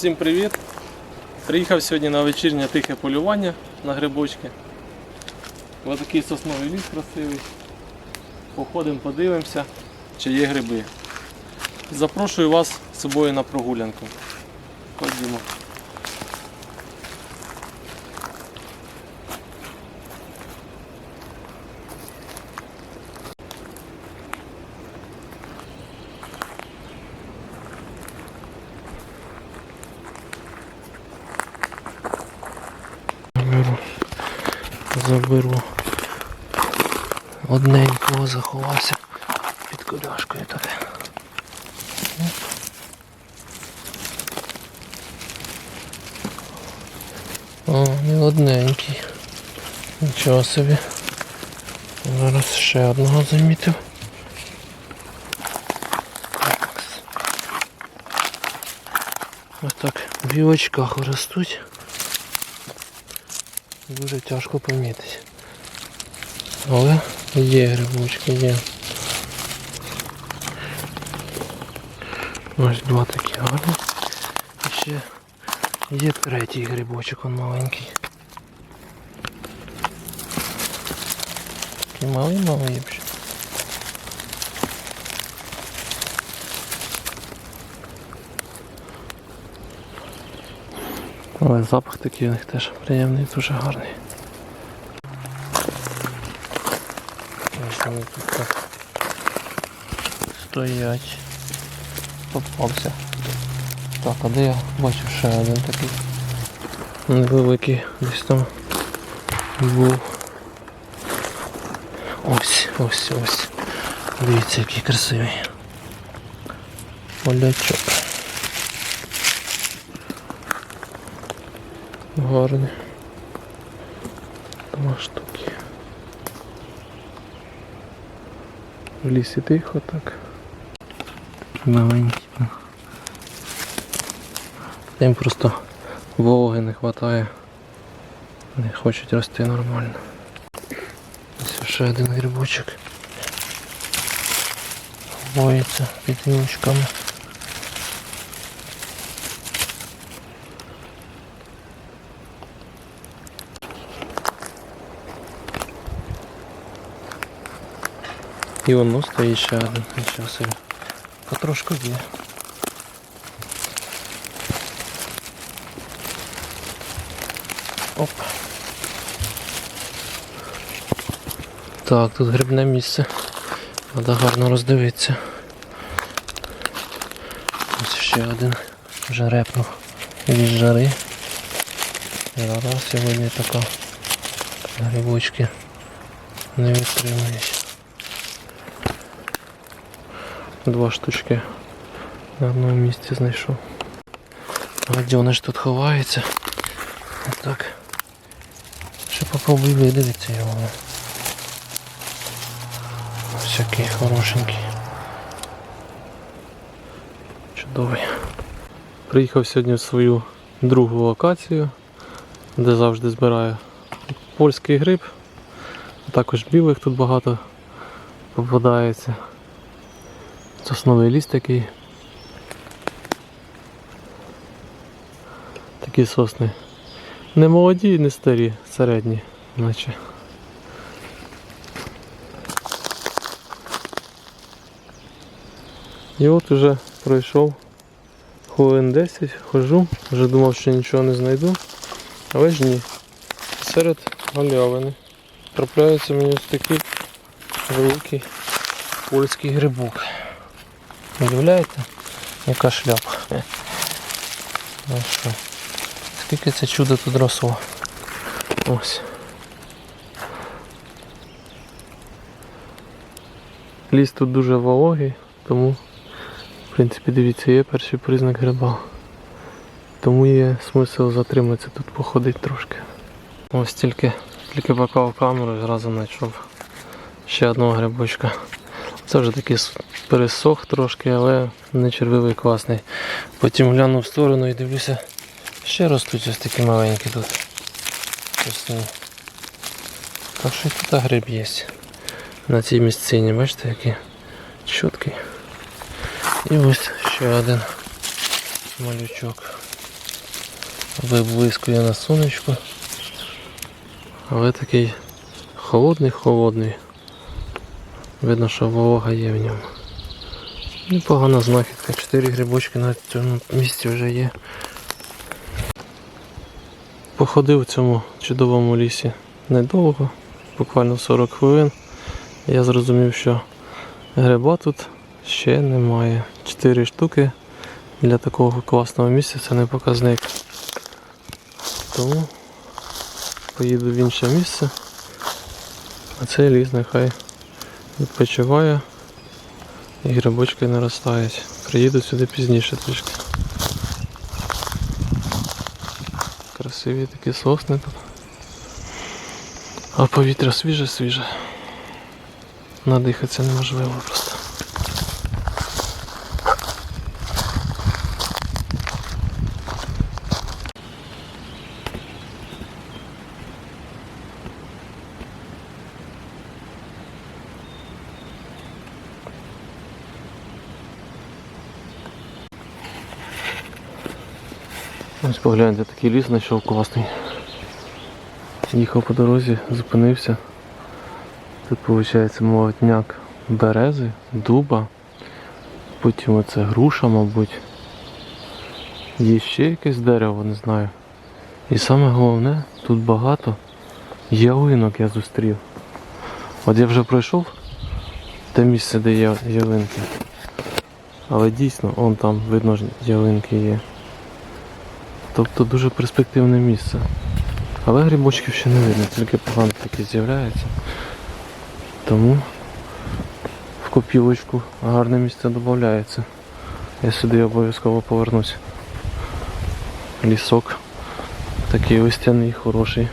Всім привіт! Приїхав сьогодні на вечірнє тихе полювання на грибочки. Ось такий сосновий ліс красивий. Походимо, подивимося, чи є гриби. Запрошую вас з собою на прогулянку. Ходімо. Заберу. Одненького заховався під куляшкою так. Оп. О, не одненький. Нічого собі. Зараз ще одного замітив. Ось так в білочках ростуть. Дуже тяжко помітити. Але є грибочки, є. Ось два такі гарні. І ще є третій грибочок, он маленький. Такий малий Але запах такий у них теж приємний, дуже гарний. Ось вони тут так стоять. Попався. Так, а де я бачу ще один такий невеликий десь там був. Ось, ось, ось. Дивіться, який красивий. Полячок. Гарний. Два штуки. В лісі тихо так. Маленькі. Їм просто вологи не вистачає. Не хочуть рости нормально. Ось ще один грибочок. Ховається під вілочками. І воно стоїть ще один. Нічого собі. Потрошку є. Оп. Так, тут грибне місце. Треба гарно роздивитися. Ось ще один вже репнув від жари. Зараз сьогодні така грибочки не витримують. Два штучки на одному місці знайшов. Гадьониш тут ховається. Так. Ще попробуй видивитися його. Ось який хорошенький. Чудовий. Приїхав сьогодні в свою другу локацію, де завжди збираю польський гриб. Також білих тут багато попадається. Сосновий ліс такий. Такі сосни. Не молоді, не старі, середні, наче. І от уже пройшов хвилин 10, хожу, вже думав, що нічого не знайду, але ж ні. Серед галявини трапляється мені ось такий великий Польський грибок. Уявляєте? Яка шляпа. Ну що? Скільки це чудо тут росло? Ось. Ліс тут дуже вологий, тому, в принципі, дивіться, є перший признак гриба. Тому є смисл затриматися тут, походити трошки. Ось тільки, тільки поклав камеру і зразу знайшов ще одного грибочка. Це вже такий пересох трошки, але не червивий класний. Потім глянув в сторону і дивлюся, ще ростуть ось такі маленькі тут. Весні. Так що тут гриб є. На цій місцині, бачите, який чіткий. І ось ще один малючок. виблискує на сонечку. Але такий холодний-холодний. Видно, що волога є в ньому. Непогана знахідка. Чотири грибочки на цьому місці вже є. Походив в цьому чудовому лісі недовго, буквально 40 хвилин. Я зрозумів, що гриба тут ще немає. Чотири штуки для такого класного місця це не показник. Тому поїду в інше місце. А цей ліс нехай відпочиває і грибочки наростають. Приїду сюди пізніше трішки. Красиві такі сосни тут. А повітря свіже-свіже. Надихатися неможливо просто. Ось погляньте, такий ліс знайшов класний. Їхав по дорозі, зупинився. Тут виходить молотняк берези, дуба, потім оце груша, мабуть. Є ще якесь дерево, не знаю. І саме головне, тут багато ялинок я зустрів. От я вже пройшов те місце, де є ялинки. Але дійсно, он там видно ж ялинки є. Тобто дуже перспективне місце. Але грибочків ще не видно, тільки поганки такі з'являються. Тому в копілочку гарне місце додається. Я сюди обов'язково повернусь. Лісок такий листяний, хороший.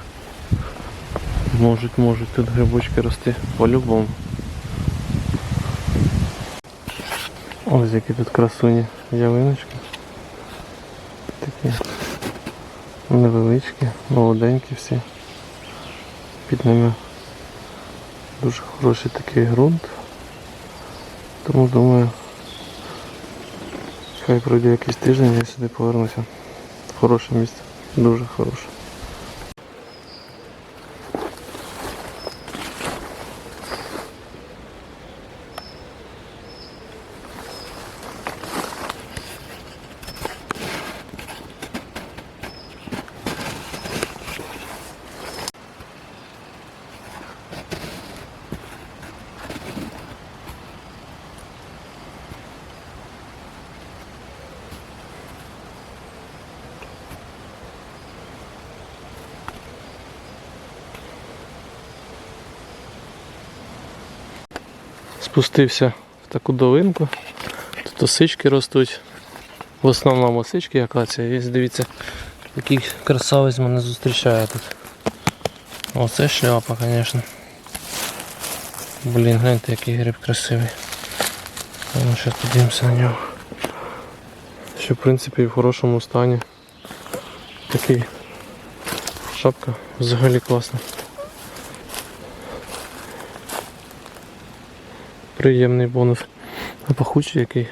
Можуть, можуть тут грибочки рости по-любому. Ось які тут красуні ялиночки. Такі невеличкі, молоденькі всі. Під ними дуже хороший такий ґрунт. Тому думаю, хай пройде якийсь тиждень, я сюди повернуся. Хороше місце, дуже хороше. Спустився в таку долинку. Тут осички ростуть. В основному осички акація. Є, дивіться, який красавець мене зустрічає тут. Оце шляпа, звісно. Блін, гляньте, який гриб красивий. Ну, зараз подивимося на нього. Що в принципі в хорошому стані. Такий шапка взагалі класна. Приємний бонус. А пахучий який.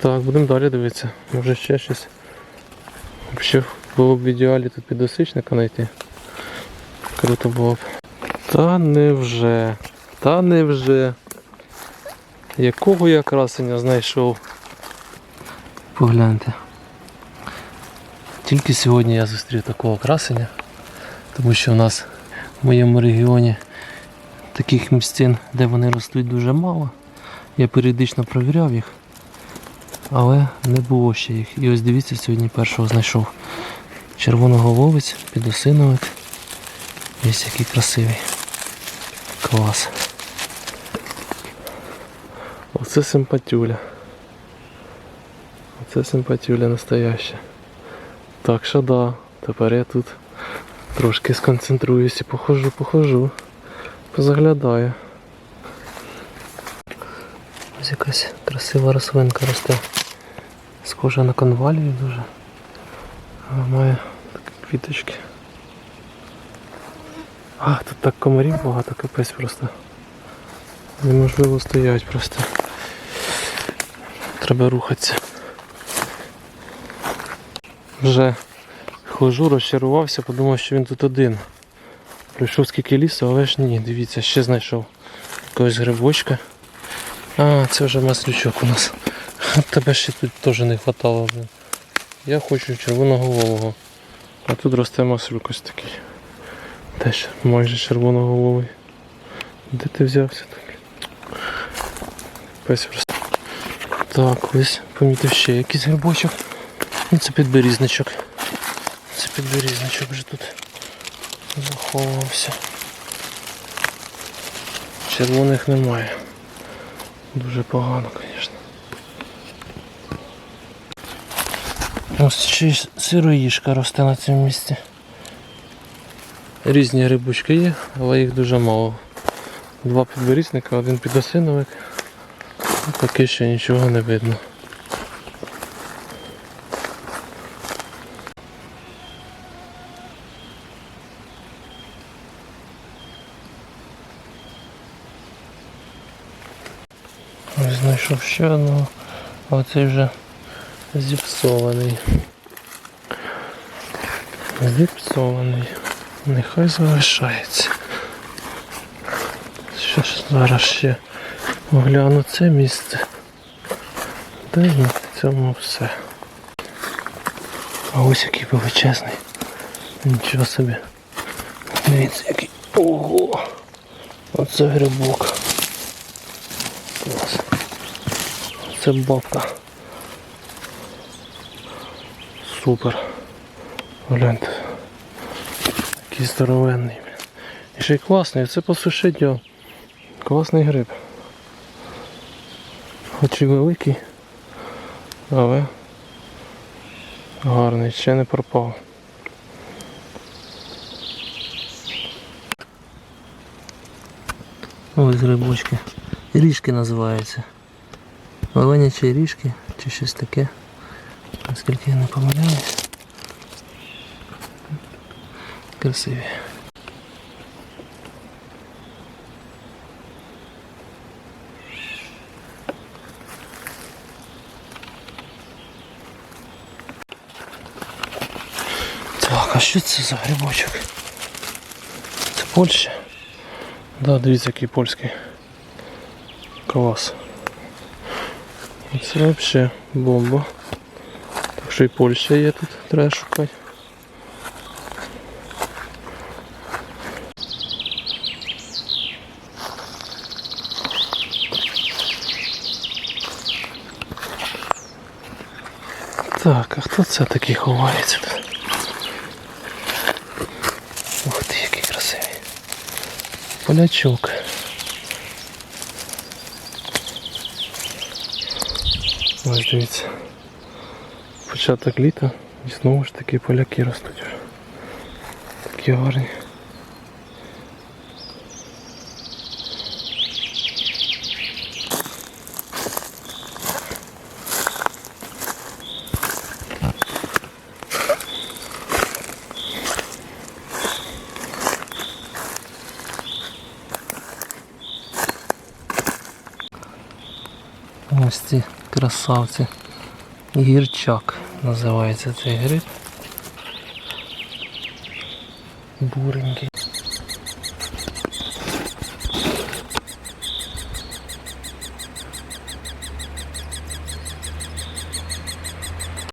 Так, будемо далі дивитися. Може ще щось. Взагалі було б в ідеалі тут підосичника знайти. Круто було б. Та невже. Та невже. Якого я красення знайшов? Погляньте. Тільки сьогодні я зустрів такого красення, тому що в нас в моєму регіоні таких місцин, де вони ростуть дуже мало. Я періодично провіряв їх, але не було ще їх. І ось дивіться, сьогодні першого знайшов. Червоноголовець, підосиновик. Ось який красивий. Клас. Оце симпатюля. Оце симпатюля настояща. Так що да, тепер я тут трошки сконцентруюсь і похожу, похожу. Позаглядаю. Ось якась красива рослинка росте. Схожа на конвалію дуже. Але має такі квіточки. А, тут так комарів багато, капець просто. Неможливо стоять просто. Треба рухатися. Вже хожу, розчарувався, подумав, що він тут один. Прийшов скільки лісу, але ж ні, дивіться, ще знайшов якогось грибочка. А, це вже маслючок у нас. Тебе ще тут теж не. Блин. Я хочу червоноголового. А тут росте маслюк ось такий. Теж майже червоноголовий. Де ти взявся так? Пес просто. Так, ось помітив ще якийсь грибочок. Ну, це підберізничок. Це підберізничок вже тут заховувався. Червоних немає. Дуже погано, звісно. Ось ще й сироїшка росте на цьому місці. Різні грибочки є, але їх дуже мало. Два підберізника, один підосиновик. Поки що нічого не видно. Ось знайшов ще одного, а оцей вже зіпсований. Зіпсований. Нехай залишається. Що ж зараз ще огляну це місце. Та й на цьому все. А ось який величезний. Нічого собі. Дивіться, який. Ого! Оце грибок. Клас. Це бабка. Супер. Гляньте. Який здоровенний. І ще й класний, це посушить його. Класний гриб. Хоч і великий, але гарний, ще не пропав. Ось грибочки. Ріжки називаються. Оленячі ріжки чи щось таке. Наскільки я не помиляюсь. Красиві. Так, а що це за грибочок? Це Польща? Да, дивіться, який польський. Клас. Це взагалі бомба. Так що і Польща є тут, треба шукати. Так, а хто це такий ховається тут? Ух ти, який красивий. Полячок. Ось дивіться. Початок літа і знову ж таки поляки ростуть. Такі гарні. Ось ці красавці. Гірчак називається цей гриб. Буренький.